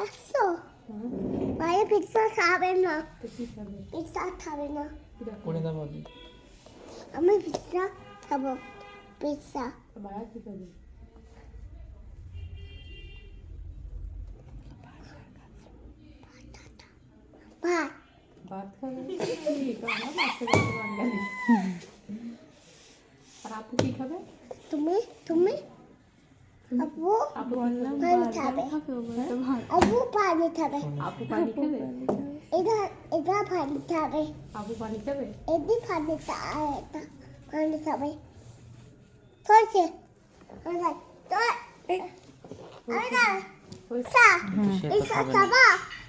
আসছো বাইরে পিৎজা খাবে না পিৎজা খাবে না করে দেবো আমি আমি পিৎজা খাব পিৎজা ভাইয়া কি খাবে ভাত ভাত খাবে ঠিক আমার মাছের ভাত বাঙালি আর আপু কি খাবে তুমি তুমি আপু পানি খাবে। আপু পানি খাবে। আপু পানি খাবে? এটা এটা পানি খাবে। আপু পানি খাবে? এদি পানি খাবে পানি খাবে। করছে আরে তো আরে সা ইসা খাবে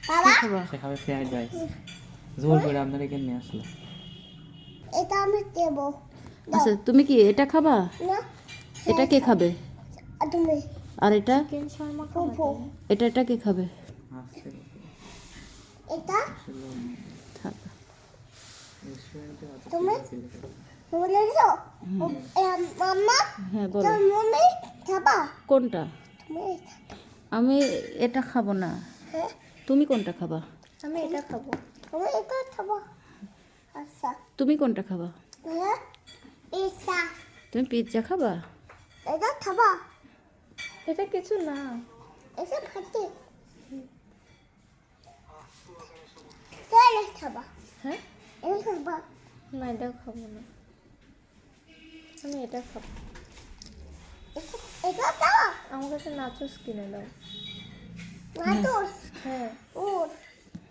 বাবা সে খাবে ফ্রাইড রাইস। জোর করে আপনার এখানে নিয়ে আসলো? এটা আমি দেবো। আচ্ছা তুমি কি এটা খাবা? না। এটা কে খাবে? তুমি। আর এটা? এটা এটা কে খাবে? এটা? থাক। তুমি? বলেছ মাম্মা? হ্যাঁ বলো। খাবা কোনটা? আমি এটা খাব না। হ্যাঁ? তুমি কোনটা খাবা? আমি এটা খাব। আমি এটা খাব। আচ্ছা। তুমি কোনটা খাবা? হ্যাঁ? তুমি পিৎজা খাবা? এটা খাবা? এটা কিছু না। এটা খাতে তাহলে খাবা। হ্যাঁ? এটা খাবা। না এটা খাব না। আমি এটা খাব। এটা খাবা আমার কাছে নাচোস কিনে দাও। নাটোস হ্যাঁ। উস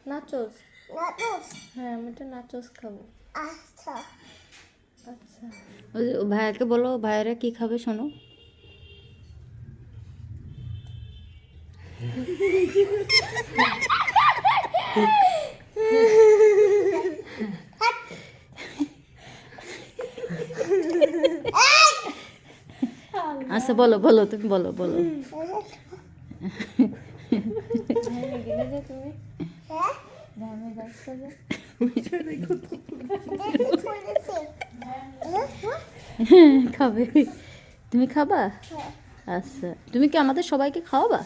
নাচোস? নাটোস হ্যাঁ আমি এটা নাচোস খাব। আচ্ছা। আচ্ছা। ওই ভাইয়াকে বলো ভাইয়ারা কি খাবে শোনো। আচ্ছা বলো বলো, তুমি বলো বলো। খাবে। তুমি খাবা? আচ্ছা। তুমি কি আমাদের সবাইকে খাওয়াবা?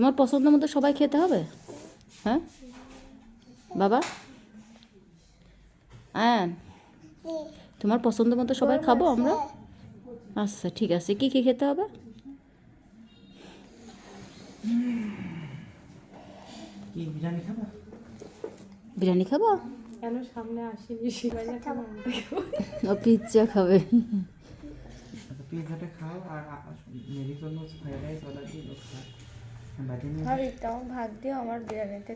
তোমার পছন্দ মতো সবাই খেতে হবে? হ্যাঁ? বাবা? হ্যাঁ তোমার পছন্দ মতো সবাই খাব আমরা? আচ্ছা ঠিক আছে। কি কি খেতে হবে? বিরিয়ানি খাব? কেন সামনে ও পিৎজা খাবে। পিৎজাটা খাও আর মেরির জন্য ফ্রাইড রাইস অর্ডার দিয়ে ভাগ দিও আমার বিরিয়ানিতে